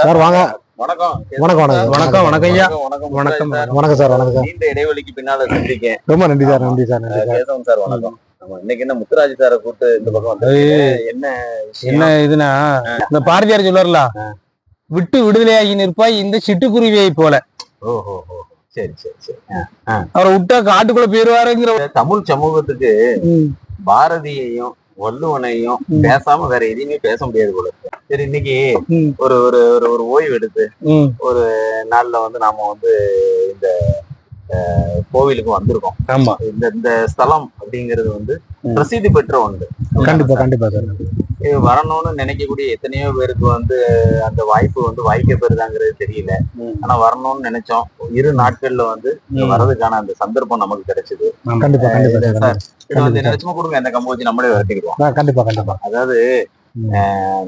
Sir வாங்க. வணக்கம். வணக்கம் வணக்கம். வணக்கம் வணக்கம் ஐயா. வணக்கம் வணக்கம். சார். வணக்கம் நீண்ட இடைவெளிக்கு பின்னால சந்திருக்கேன் ரொம்ப நன்றி சார் நன்றி சார் கேசவன் சார். வணக்கம். இன்னைக்கு என்ன முத்துராஜ் சாரை கூப்பிட்டு இந்த பக்கம் வந்து என்ன? என்ன இதுனா இந்த பாரதியார் சொல்லுவார்ல விட்டு விடுதலையாகி நிற்பாய் இந்த சிட்டுக்குருவியை போல. ஓஹோ. சரி சரி சரி. அவரை விட்டா காட்டுக்குள்ள போயிருவாருங்கிற இந்த தமிழ் சமூகத்துக்கு பாரதியையும் வள்ளுவனையும் பேசாம வேற எதையுமே பேச முடியாது போல. சரி இன்னைக்கு. ஒரு ஒரு ஒரு ஒரு ஓய்வு எடுத்து ம், நாள்ல வந்து நாம வந்து இந்த கோவிலுக்கு வந்திருக்கோம். ஆமா. இந்த இந்த ஸ்தலம் அப்படிங்கிறது வந்து. பிரசித்தி பெற்ற ஒன்று. கண்டிப்பா கண்டிப்பா சார் வரணும்னு நினைக்கக்கூடிய எத்தனையோ பேருக்கு வந்து அந்த வாய்ப்பு வந்து வாய்க்க பெறுதாங்கிறது தெரியல. ஆனா வரணும்னு நினைச்சோம். இரு நாட்கள்ல வந்து. வர்றதுக்கான அந்த சந்தர்ப்பம் நமக்கு கிடைச்சது. கண்டிப்பா கண்டிப்பா சார் இது வந்து நினைச்சுமா கொடுங்க. அந்த கம்பு வச்சு நம்மளே விரட்டிக்கிடுவோம் கண்டிப்பா கண்டிப்பா. அதாவது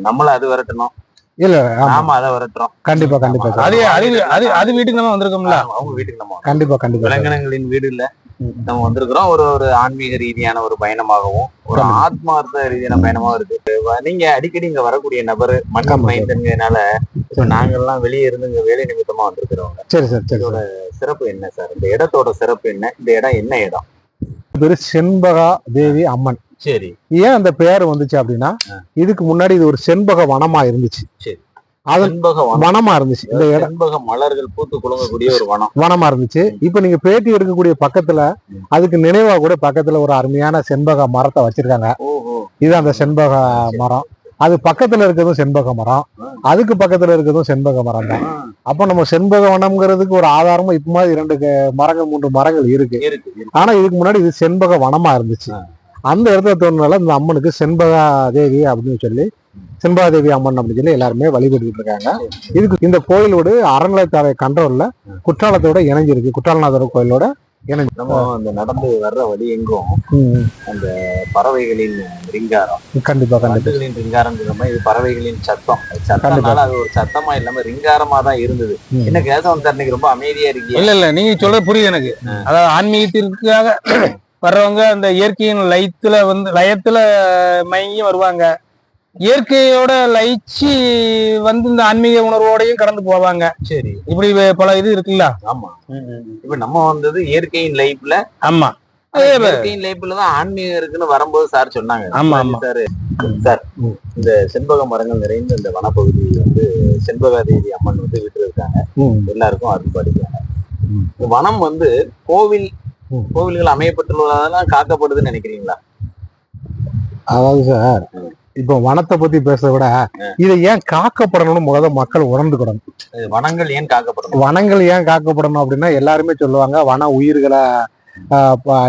நம்மள அது விரட்டணும். இல்ல ஆமா. நாம அதை விரட்டுறோம். கண்டிப்பா கண்டிப்பா அது அது அது வீட்டுக்கு நம்ம வந்திருக்கோம்ல? ஆமா, அவங்க வீட்டுக்கு நம்ம. கண்டிப்பா கண்டிப்பா. விலங்கினங்களின் வீடு இல்ல. நம்ம வந்திருக்கிறோம். ஒரு ஒரு ஆன்மீக ரீதியான ஒரு பயணமாகவும் ஒரு. ஆத்மார்த்த ரீதியான பயணமாகவும் இருக்கு. நீங்க அடிக்கடி இங்க வரக்கூடிய நபர் சார். மைந்தன்கிறனால இப்ப நாங்கெல்லாம் வெளியே இருந்து இங்க வேலை நிமித்தமா வந்திருக்கிறவங்க. சரி சார் சரி சார். சிறப்பு என்ன சார்? இந்த இடத்தோட சிறப்பு என்ன? இந்த இடம் என்ன இடம்? பேரு செண்பகா தேவி அம்மன். சரி. ஏன் அந்த பெயர் வந்துச்சு அப்படின்னா இதுக்கு முன்னாடி இது ஒரு செண்பக வனமா இருந்துச்சு. வனம். இருந்துச்சு. இந்த செண்பக மலர்கள் பூத்து குலுங்கக்கூடிய ஒரு வனம். வனமா இருந்துச்சு. இப்ப நீங்க பேட்டி எடுக்கக்கூடிய பக்கத்துல. அதுக்கு நினைவா கூட பக்கத்துல ஒரு அருமையான செண்பக மரத்தை வச்சிருக்காங்க. இது அந்த செண்பக மரம். அது பக்கத்துல இருக்கிறதும் செண்பக மரம். அதுக்கு பக்கத்துல இருக்கிறதும் செண்பக மரம் தான். அப்ப நம்ம செண்பக வனம்ங்கிறதுக்கு ஒரு ஆதாரமா இப்ப மாதிரி இரண்டு மரங்கள் மூன்று மரங்கள் இருக்கு. ஆனா இதுக்கு முன்னாடி இது செண்பக வனமா இருந்துச்சு. அந்த இடத்துல தோணுனால இந்த அம்மனுக்கு செண்பகா தேவி அப்படின்னு சொல்லி செண்பகா தேவி அம்மன் அப்படின்னு சொல்லி எல்லாருமே வழிபட்டுக்கிட்டு இருக்காங்க. இதுக்கு இந்த கோயிலோடு அறநிலையத்தாரை கண்ட்ரோல்ல குற்றாலத்தோட இணைஞ்சிருக்கு. குற்றாலநாதர் கோயிலோட நம்ம அந்த நடந்து வர்ற வழி எங்கும் ம், பறவைகளின் ரிங்காரம். கண்டிப்பா வண்டுகளின் ரிங்காரம் மாதிரி இது பறவைகளின் சத்தம். சத்தம்னால அது ஒரு சத்தமா இல்லாம ரிங்காரமா தான் இருந்தது. என்ன கேசவன் இன்னைக்கு ரொம்ப அமைதியா இருக்கீங்க. இல்ல இல்ல நீங்க சொல்றது புரியுது எனக்கு. அதாவது ஆன்மீகத்திற்காக வர்றவங்க அந்த இயற்கையின் லயத்துல வந்து லயத்துல மயங்கி வருவாங்க. இயற்கையோட லயிச்சு வந்து இந்த ஆன்மீக உணர்வோடையும் கடந்து போவாங்க. சரி. இப்படி பல இது இருக்குல்ல? ஆமா. இப்ப நம்ம வந்தது இயற்கையின் லைஃப்ல ஆமா. இயற்கையின் லைஃப்ல தான் ஆன்மீகம் இருக்குன்னு வரும்போது சார் சொன்னாங்க. ஆமா, ஆமா. சார் சார் இந்த செண்பக மரங்கள் நிறைந்த இந்த வனப்பகுதி வந்து செண்பகாதேவி அம்மன் வந்து விட்டு இருக்காங்க எல்லாருக்கும் அருள். இந்த வனம் வந்து கோவில். கோவில்கள் அமையப்பட்டுள்ளதெல்லாம் காக்கப்படுதுன்னு நினைக்கிறீங்களா? அதாவது சார் இப்போ வனத்தை பத்தி பேசுறத விட இதை ஏன் காக்கப்படணும்னு முதல்ல மக்கள் உணர்ந்துக்கிடணும் இது வனங்கள் ஏன் காக்கப்படணும்? வனங்கள் ஏன் காக்கப்படணும் அப்படின்னா எல்லாருமே சொல்லுவாங்க வன உயிர்களை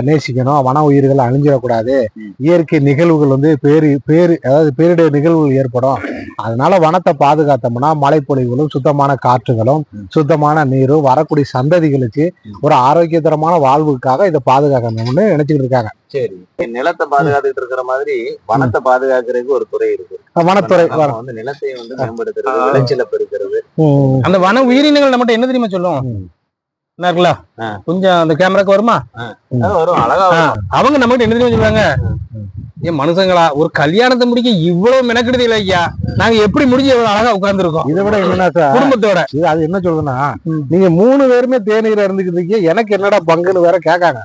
நேசிக்கணும் வன உயிர்களை அழிஞ்சிடக்கூடாது. இயற்கை நிகழ்வுகள் வந்து பேரு பேரு அதாவது பேரிடர் நிகழ்வுகள் ஏற்படும் அதனால வனத்தை பாதுகாத்தோம்னா மழைப்பொழிவுகளும் சுத்தமான காற்றுகளும். சுத்தமான நீரும் வரக்கூடிய சந்ததிகளுக்கு. ஒரு ஆரோக்கியத்தரமான வாழ்வுக்காக இதை பாதுகாக்கணும்னு நினைச்சுக்கிட்டு இருக்காங்க சரி நிலத்தை பாதுகாத்துட்டு இருக்கிற மாதிரி வனத்தை பாதுகாக்கிறதுக்கு ஒரு துறை இருக்கு வனத்துறை வந்து நிலத்தை வந்து மேம்படுத்துறது விளைச்சலை பெருக்கிறது. அந்த வன உயிரினங்கள் நம்மகிட்ட என்ன தெரியுமா சொல்லும் ம். என்ன இருக்குல்ல. கொஞ்சம் அந்த கேமராக்கு வருமா? வரும் அழகா. அவங்க நம்மகிட்ட என்ன தெரியுமா சொல்லுவாங்க ஏன் மனுஷங்களா ஒரு கல்யாணத்தை முடிக்க இவ்வளவு மெனக்கெடுது இல்லை ஐயா. நாங்க எப்படி முடிஞ்சு எவ்வளவு அழகா உட்கார்ந்துருக்கோம்? இதை விட என்னன்னா சார் குடும்பத்தோட. இது அது என்ன சொல்றதுன்னா. நீங்க மூணு பேருமே தேநீர் இருந்துக்கிட்டு எனக்கு என்னடா பங்குன்னு வேற கேட்காங்க.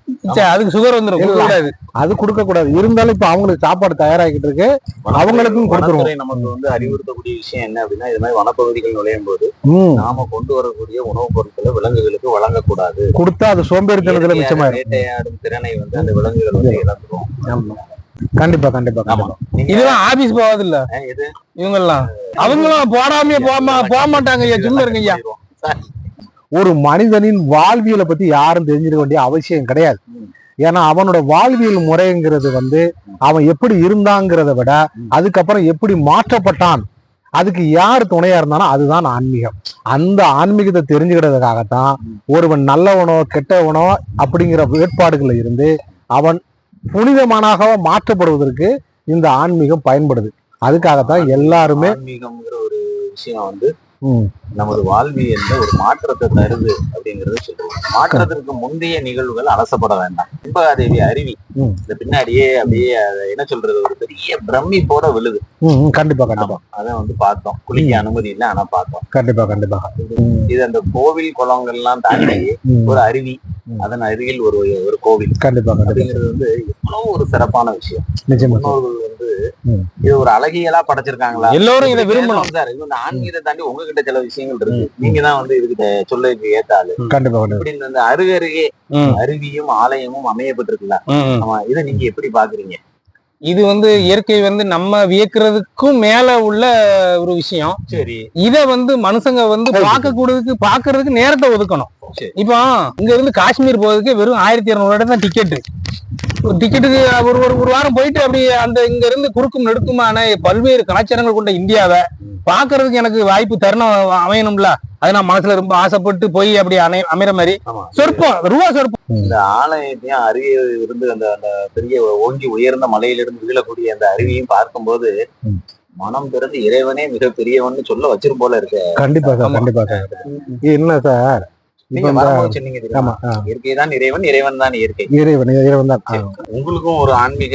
அதுக்கு சுகர் வந்துடும். கூடாது அது கொடுக்க கூடாது இருந்தாலும் இப்ப அவங்களுக்கு சாப்பாடு தயாராகிட்டு இருக்கு. அவங்களுக்கும் கொடுத்துருவோம். நமக்கு வந்து அறிவுறுத்தக்கூடிய விஷயம் என்ன அப்படின்னா இது மாதிரி வனப்பகுதிகள் நுழையும் போது. நாம கொண்டு வரக்கூடிய உணவுப் பொருட்களை விலங்குகளுக்கு வழங்கக்கூடாது. கொடுத்தா அது சோம்பேறித்தனத்துல வேட்டையாடும் திறனை வந்து அந்த விலங்குகள் வந்து இழந்துரும் கண்டிப்பா கண்டிப்பா இதெல்லாம் ஆபீஸ் போகாது இல்ல இவங்க எல்லாம் அவங்களும் போடாமே போமா போக மாட்டாங்க ஐயா சும்மா இருங்க ஐயா ஒரு மனிதனின் வாழ்வியலை பத்தி யாரும் தெரிஞ்சிருக்க வேண்டிய அவசியம் கிடையாது. ஏன்னா அவனோட வாழ்வியல் முறைங்கிறது வந்து அவன் எப்படி இருந்தாங்கிறத விட. அதுக்கப்புறம் எப்படி மாற்றப்பட்டான் அதுக்கு யார் துணையா இருந்தானோ அதுதான் ஆன்மீகம் அந்த ஆன்மீகத்தை தெரிஞ்சுக்கிறதுக்காகத்தான். ஒருவன் நல்லவனோ கெட்டவனோ அப்படிங்கிற வேட்பாடுகள்ல இருந்து அவன் புனிதமானாக மாற்றப்படுவதற்கு இந்த ஆன்மீகம் பயன்படுது. அதுக்காகத்தான் எல்லாருமே ஆன்மீகம்ங்கிற ஒரு விஷயம் வந்து. நமது வாழ்வியல்ல ஒரு மாற்றத்தை தருது அப்படிங்கறத சொல்றோம். மாற்றத்திற்கு முந்தைய நிகழ்வுகள் அலசப்பட வேண்டாம். சிம்பகாதேவி அருவி. இந்த பின்னாடியே அப்படியே என்ன சொல்றது ஒரு பெரிய பிரமிப்போட விழுது. கண்டிப்பா கண்டிப்பா. அதை வந்து பார்த்தோம். குளிக்க அனுமதி இல்லை ஆனா பார்த்தோம். கண்டிப்பா கண்டிப்பா. இது அந்த கோவில் குளங்கள்லாம் தாண்டி ஒரு அருவி. அதன் அருகில் ஒரு ஒரு கோவில். கண்டிப்பா அப்படிங்கிறது வந்து எவ்வளவு ஒரு சிறப்பான விஷயம். நிச்சயமா முன்னோர்கள் வந்து. இது ஒரு அழகியலா படைச்சிருக்காங்களா? எல்லோரும் இதை விரும்பணும். சார் இது வந்து ஆன்மீகத்தை தாண்டி உங்ககிட்ட சில விஷயங்கள் இருக்கு. நீங்க தான் வந்து இதுக்கு தெ- சொல்லதுக்கு ஏத்த ஆளு. கண்டிப்பா கண்டிப்பா. இப்படி இந்த அருகருகே அருவியும் ஆலயமும் அமையப்பட்டிருக்குல்ல. ஆமா இதை நீங்க எப்படி பாக்குறீங்க? இது வந்து இயற்கை வந்து நம்ம வியக்கிறதுக்கும் மேல உள்ள ஒரு விஷயம். சரி. இத வந்து மனுஷங்க வந்து பார்க்க கூடதுக்கு பாக்குறதுக்கு நேரத்தை ஒதுக்கணும். சரி. இப்போ இங்க இருந்து காஷ்மீர் போறதுக்கு வெறும் ஆயிரத்தி இருநூறு தான் டிக்கெட் டிக்கெட்டுக்கு ஒரு ஒரு ஒரு வாரம் போயிட்டு அப்படி அந்த இங்க இருந்து குறுக்கும் நெடுக்குமான பல்வேறு கலாச்சாரங்கள் கொண்ட இந்தியாவை பாக்குறதுக்கு எனக்கு வாய்ப்பு தருணம் அமையணும்ல. அது நான் மனசுல ரொம்ப ஆசைப்பட்டு போய் அப்படி அணை அமைற மாதிரி. சொற்பம் ரூபா சொற்பம். இந்த ஆலயத்தையும் அருகே இருந்து அந்த அந்த பெரிய ஓங்கி உயர்ந்த மலையிலிருந்து விழக்கூடிய அந்த அருவியும் பார்க்கும்போது. மனம் திறந்து இறைவனே மிக பெரியவன்னு சொல்ல வச்சிரும் போல இருக்கு. கண்டிப்பா சார். கண்டிப்பா சார். என்ன சார்? இப்ப நீங்க இந்த வரும்போது சொன்னீங்க தெரியுமா? ஆமா ஆ, இயற்கை தான் இறைவன் இறைவன் தான் இயற்கை. இறைவன் இறைவன் தான். ஆ, உங்களுக்கும் ஒரு ஆன்மீக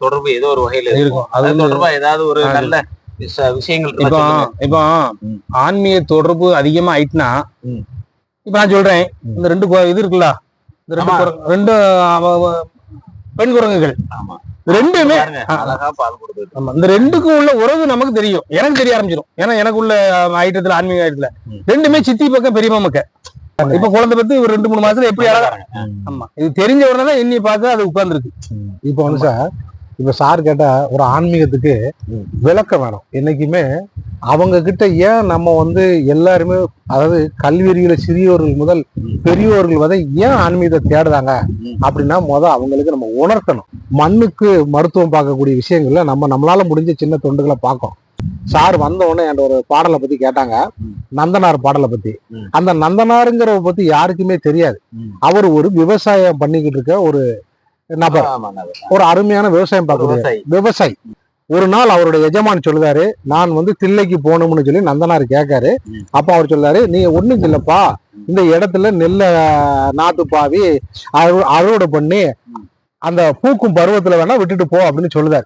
தொடர்பு ஏதோ ஒரு வகையில இருக்கும். அது தொடர்பா ஏதாவது ஒரு. நல்ல விஷயங்கள் இப்போ. இப்போ. ஆன்மீக தொடர்பு அதிகமா ஆயிட்டுனா. இப்ப நான் சொல்றேன். இந்த ரெண்டு இது இருக்குல்ல? இந்த ரெண்டு ரெண்டு பெண் குரங்குகள். ரெண்டுமே இந்த ரெண்டுக்கும் உள்ள உறவு நமக்கு தெரியும். எனக்கு தெரிய ஆரம்பிச்சிடும் ஏன்னா எனக்கு உள்ள ஐட்டத்துல ஆன்மீக ஐட்டத்துல. ரெண்டுமே சித்தி பக்கம் பெரியம்மா மக்க இப்ப குழந்தை பத்தி ஒரு ரெண்டு மூணு மாசத்துல எப்படி ஆமா. இது தெரிஞ்ச உடனே எண்ணி பார்த்து அது உட்கார்ந்துருக்கு. இப்போ வந்து சார் இப்ப சார் கேட்டா ஒரு ஆன்மீகத்துக்கு. விளக்கம் வேணும் என்னைக்குமே அவங்க கிட்ட ஏன் நம்ம வந்து எல்லாருமே அதாவது கல்வியறியில சிறியோர்கள் முதல் ம். பெரியோர்கள் வரை ஏன் ஆன்மீகத்தை தேடுறாங்க. அப்படின்னா முத அவங்களுக்கு நம்ம உணர்த்தணும் மண்ணுக்கு மருத்துவம் பார்க்கக்கூடிய விஷயங்கள்ல நம்ம நம்மளால முடிஞ்ச சின்ன தொண்டுகளை பார்க்கோம் சார் வந்த உடனே என்கிட்ட ஒரு பாடலை பத்தி கேட்டாங்க. நந்தனார் பாடலை பத்தி. அந்த நந்தனாருங்கிறவ பத்தி யாருக்குமே தெரியாது. அவர் ஒரு விவசாயம் பண்ணிக்கிட்டு இருக்க ஒரு நபர். ஒரு அருமையான விவசாயம் பார்க்கக்கூடிய விவசாயி. ஒரு நாள் அவருடைய எஜமான் சொல்லுதாரு நான் வந்து தில்லைக்கு போகணும்னு சொல்லி நந்தனார் கேட்காரு. அப்ப அவர் சொல்றாரு நீ ஒண்ணும் இல்லப்பா இந்த இடத்துல நெல்லை நாத்து பாவி அறு- அறுவடை பண்ணி. அந்த பூக்கும் பருவத்துல வேணா விட்டுட்டு போ அப்படின்னு சொல்லுதாரு.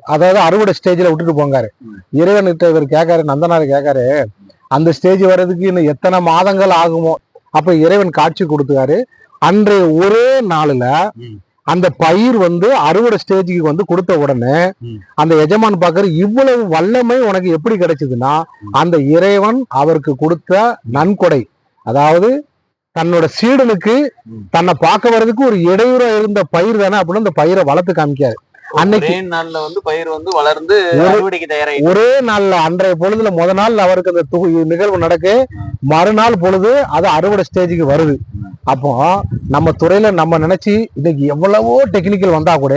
அதாவது அறுவடை ஸ்டேஜ்ல விட்டுட்டு போங்காரு. இறைவன்கிட்ட இவர் கேட்காரு நந்தனார் கேட்காரு அந்த ஸ்டேஜ் வர்றதுக்கு இன்னும் எத்தனை மாதங்கள் ஆகுமோ அப்ப இறைவன் காட்சி கொடுத்தாரு அன்றைய ஒரே நாளுல. அந்த பயிர் வந்து அறுவடை ஸ்டேஜுக்கு வந்து கொடுத்த உடனே. அந்த எஜமான் பாக்குற இவ்வளவு வல்லமை உனக்கு எப்படி கிடைச்சதுன்னா. அந்த இறைவன் அவருக்கு கொடுத்த நன்கொடை அதாவது தன்னோட சீடனுக்கு. தன்னை பார்க்க வர்றதுக்கு ஒரு இடையூறா இருந்த பயிர் தானே அப்படின்னு அந்த பயிரை வளர்த்து காமிக்காரு அன்னைக்கு ஒரே நாள்ல வந்து பயிர் வந்து வளர்ந்து ஒரு- நாள்ல அன்றைய பொழுதுல முத நாள் அவருக்கு அந்த நிகழ்வு நடக்கு மறுநாள் பொழுது அது அறுவடை ஸ்டேஜுக்கு வருது அப்போ நம்ம துறையில நம்ம நினைச்சு இன்னைக்கு எவ்வளவோ டெக்னிக்கல் வந்தா கூட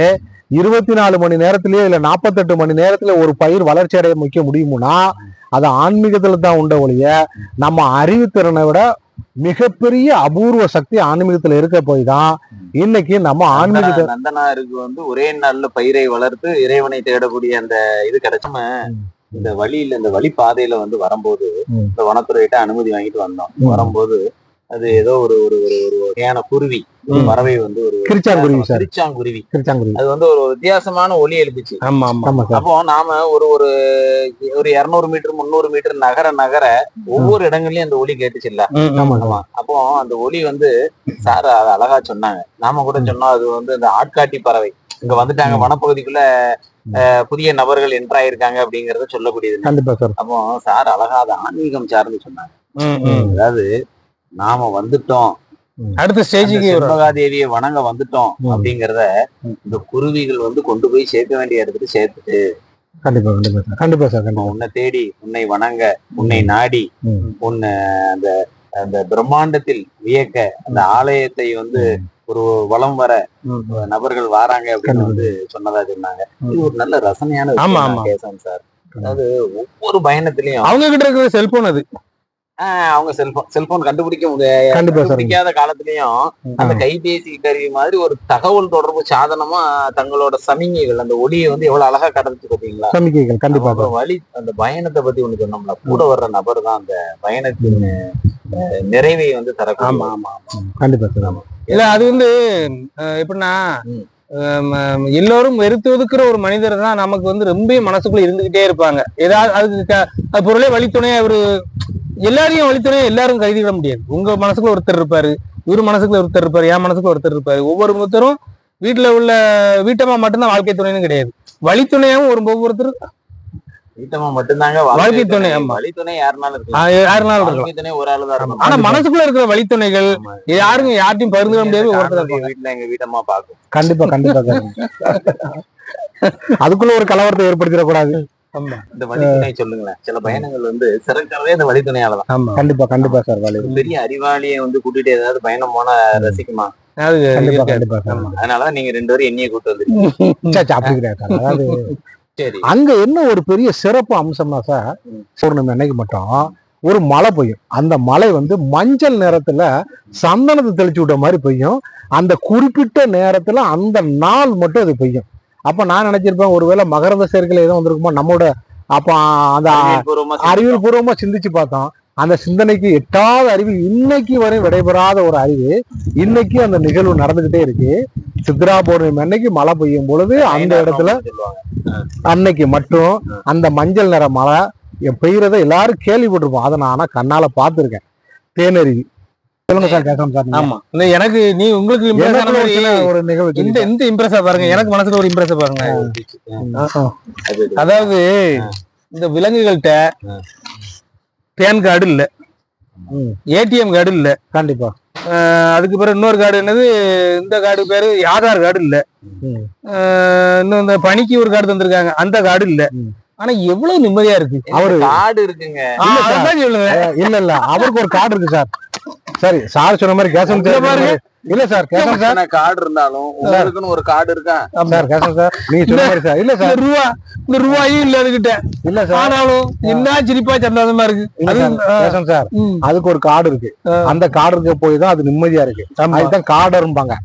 இருபத்தி நாலு மணி நேரத்திலேயே இல்ல நாற்பத்தெட்டு மணி நேரத்துல ஒரு பயிர் வளர்ச்சி அடைய முக்கிய முடியும்னா அது ஆன்மீகத்துல தான் உண்ட ஒழிய நம்ம அறிவுத்திறனை விட மிகப்பெரிய அபூர்வ சக்தி ஆன்மீகத்துல இருக்க போய் தான் இன்னைக்கு நம்ம நந்தனா- நந்தனாருக்கு வந்து ஒரே நாள்ல பயிரை வளர்த்து இறைவனை தேடக்கூடிய அந்த இது கிடைச்சாம. இந்த வழியில இந்த வழி பாதையில வந்து வரும்போது. இந்த வனத்துறையிட்ட அனுமதி வாங்கிட்டு வந்தோம். வரும்போது அது ஏதோ ஒரு ஒரு ஒரு ஒரு வகையான குருவி. பறவை வந்து ஒரு கிருச்சாங்குருவி சார். திருச்சாங்குருவி கிருச்சாங்குருவி. அது வந்து ஒரு வித்தியாசமான ஒலி எழுப்பிச்சு. ஆமா ஆமா. அப்போ நாம ஒரு ஒரு ஒரு இருநூறு மீட்டர் முந்நூறு மீட்டர் நகர நகர ஒவ்வொரு இடங்கள்லயும் அந்த ஒலி கேட்டுச்சு இல்ல. ஆமா அப்போ அந்த ஒலி வந்து சார் அது அழகா சொன்னாங்க. நாம கூட சொன்னோம் அது வந்து இந்த ஆட்காட்டி பறவை. இங்க வந்துட்டாங்க. வனப்பகுதிக்குள்ள புதிய நபர்கள் என்ட்ராயிருக்காங்க அப்படிங்கறத சொல்லக்கூடியது கண்டிப்பா சார். அப்போ சார் அழகா அது ஆன்மீகம் சார்ந்து சொன்னாங்க. அதாவது நாம வந்துட்டோம். அடுத்த ஸ்டேஜுக்கு வரும். செண்பகாதேவியை வணங்க வந்துட்டோம். அப்படிங்கறத. இந்த குருவிகள் வந்து கொண்டு போய் சேர்க்க வேண்டிய இடத்துக்கு சேர்த்துட்டு. கண்டிப்பா கண்டிப்பா சார். கண்டிப்பா சார் கண்டிப்பா. உன்னை தேடி உன்னை வணங்க உன்னை நாடி. உன்னை அந்த அந்த பிரம்மாண்டத்தில் வியக்க அந்த ஆலயத்தை வந்து ஒரு வலம் வர. நபர்கள் வாராங்க அப்படின்னு. வந்து சொன்னதா சொன்னாங்க. இது ஒரு நல்ல ரசனையான கேசவன் சார். அதாவது ஒவ்வொரு பயணத்திலையும் அவங்க கிட்ட இருக்கிற செல்போன் அது. அவங்க செல்போன் செல்போன் கண்டுபிடிக்க கண்டுபிடிக்காத காலத்துலயும் அந்த கைபேசி கருவி மாதிரி ஒரு தகவல் தொடர்பு சாதனமா தங்களோட சமிகைகள் அந்த ஒளியை வந்து எவ்வளவு அழகா கடந்துச்சு பாத்தீங்களா? சமிக்கைகள் கண்டிப்பா வழி அந்த பயணத்தை பத்தி ஒண்ணு சொன்னோம்ல. கூட வர்ற நபர் தான் அந்த பயணத்தின் நிறைவை வந்து தரக்கூடிய ஆமா ஆமா கண்டிப்பா சார். ஆமா. இல்ல அது வந்து எப்படின்னா எல்லோரும் வெறுத்து ஒதுக்குற ஒரு மனிதர் தான் நமக்கு வந்து ரொம்ப மனசுக்குள்ள இருந்துகிட்டே இருப்பாங்க. ஏதாவது அதுக்கு பொருளே வழித்துணையா இவரு எல்லாரையும் வழித்துணையா எல்லாரும் கருதிட முடியாது. உங்க மனசுக்குள்ள ஒருத்தர் இருப்பாரு இவர் மனசுக்குள்ள ஒருத்தர் இருப்பாரு என் மனசுக்குள்ள ஒருத்தர் இருப்பாரு. ஒவ்வொரு ஒருத்தரும் வீட்டுல உள்ள வீட்டம்மா மட்டும்தான் வாழ்க்கை துணைன்னு கிடையாது. வழித்துணையாவும் ஒரு ஒவ்வொருத்தர் வீட்டம்மா மட்டும்தாங்க வாழ்க்கை துணை, ஆமா. வழி துணை யாருனாலும் யாருனாலும் வாழ்க்கை துணை ஒரு ஆளு தான் இருக்கும் ஆனா மனசுக்குள்ள இருக்கிற வழித்துணைகள். யாருக்கும் யார்ட்டையும் பகிர்ந்துட முடியாது ஒருத்தர். வீட்டுல எங்க வீட்டம்மா பாக்கும் கண்டிப்பா கண்டிப்பா. அதுக்குள்ள ஒரு கலவரத்தை ஏற்படுத்திடக்கூடாது. இந்த வழித்துணை சொல்லுங்களேன். சில பயணங்கள் வந்து சிறக்கிறதே இந்த வழித்துணையால தான் ஆமா. கண்டிப்பா கண்டிப்பா சார் பெரிய அறிவாளியை வந்து கூட்டிட்டு ஏதாவது பயணம் போனா ரசிக்குமா? அது கண்டிப்பா இருக்காது. கண்டிப்பா சார் அதனாலதான் நீங்க ரெண்டு பேரும் என்னைய கூட்டு வந்துருக்கீங்க. அதாவது அங்க என்ன ஒரு பெரிய சிறப்பு அம்சம்னா சார் பௌர்ணமி அன்னைக்கு மட்டும் ஒரு மழை பெய்யும். அந்த மழை வந்து மஞ்சள் நேரத்துல சந்தனத்தை தெளிச்சு விட்ட மாதிரி பெய்யும். அந்த குறிப்பிட்ட நேரத்துல அந்த நாள் மட்டும் அது பெய்யும். அப்ப நான் நினைச்சிருப்பேன் ஒருவேளை மகரந்த சேர்க்கையில ஏதோ வந்திருக்குமோ நம்மோட அப்ப அந்த அறிவியல் பூர்வமா சிந்திச்சு பார்த்தோம். அந்த சிந்தனைக்கு எட்டாவது அறிவு இன்னைக்கு வரை விடைபெறாத ஒரு அறிவு. இன்னைக்கு அந்த நிகழ்வு நடந்துகிட்டே இருக்கு. சித்ரா பௌர்ணமி அன்னைக்கு மழை பெய்யும் பொழுது அந்த இடத்துல அன்னைக்கு மட்டும் அந்த மஞ்சள் நிற மழை பெய்யறத எல்லாரும் கேள்விப்பட்டிருப்போம். அதை நான் ஆனா கண்ணால பார்த்திருக்கேன். தேனருவி. சொல்லுங்க சார். ஆமா. இந்த எனக்கு நீ உங்களுக்கு ஒரு நிகழ்வு இந்த. இந்த இம்ப்ரெஸா பாருங்க. எனக்கு மனசுல ஒரு இம்ப்ரெஸா பாருங்க. அதாவது இந்த விலங்குகள்கிட்ட பேன் கார்டு இல்ல. ஏடிஎம் கார்டு இல்ல. கண்டிப்பா. அஹ் அதுக்கு பிறகு இன்னொரு கார்டு என்னது? இந்த கார்டு பேரு ஆதார் கார்டு இல்ல. இன்னும் இந்த பணிக்கு ஒரு கார்டு தந்திருக்காங்க. அந்த கார்டு இல்ல. ஆனா எவ்வளவு நிம்மதியா இருக்கு. அவரு காடு இருக்குங்க. இல்ல இல்ல இல்ல. அவருக்கு ஒரு கார்டு இருக்கு சார். சரி சார் சொன்ன மாதிரி பாருங்க. இல்ல சார் கேசவன் சார். காடு இருந்தாலும் உங்களுக்குன்னு ஒரு காடு இருக்கா? சார் கேசவன் சார் நீங்க சொன்ன மாதிரி சார். இல்ல சார். ரூபா இந்த ரூபாயும் இல்ல அதுகிட்ட இல்ல சார். ஆனாலும் என்ன சிரிப்பா சந்தோஷமா இருக்கு. அது சார் அதுக்கு ஒரு கார்டு இருக்கு. அந்த கார்டு இருக்க போய் தான் அது நிம்மதியா இருக்கு. அதுதான் காடரும்பாங்க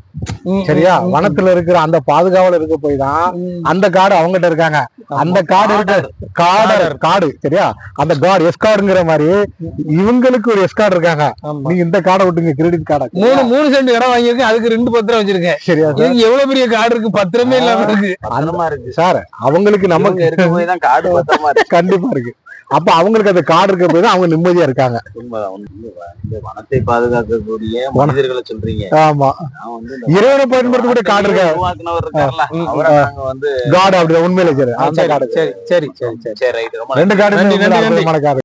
ம், சரியா? வனத்துல இருக்கிற அந்த பாதுகாவல இருக்க போய் தான். அந்த காடு அவங்ககிட்ட இருக்காங்க. அந்த காடு இருக்க. காடர் காடு சரியா? அந்த கார்டு எஸ் கார்டுங்கிற மாதிரி இவங்களுக்கு ஒரு எஸ் கார்டு இருக்காங்க. நீங்க இந்த கார்டை விட்டுங்க கிரெடிட் கார்டை மூணு மூணு சென்ட் இடம் வாங்கியிருக்கேன் அதுக்கு ரெண்டு பத்திரம் வச்சிருக்கேன். சரியா சார் எவ்வளவு பெரிய கார்டு இருக்கு? பத்திரமே இல்லாம இருக்கு. பத்திரமா இருக்கு. சார் அவங்களுக்கு நமக்கு நமக்கு இருக்க போய் தான் காடு பத்திரமா இருக்கு. கண்டிப்பா இருக்கு. அப்ப அவங்களுக்கு அந்த கார்டு இருக்க போய் அவங்க நிம்மதியா இருக்காங்க. வனத்தை பாதுகாக்கக்கூடிய மனிதர்களை சொல்றீங்க. ஆமா. இறைவனை பயன்படுத்தக்கூடிய கார்டு வனத்தையே இருக்க உருவாக்குனவர் இருக்கார்ல அவரை நாங்க வந்து கார்டு அப்படி உண்மையில சரி சரி கார்டு சரி சரி சரி சரி. சரி ரைட் ரொம்ப ரெண்டு கார்டு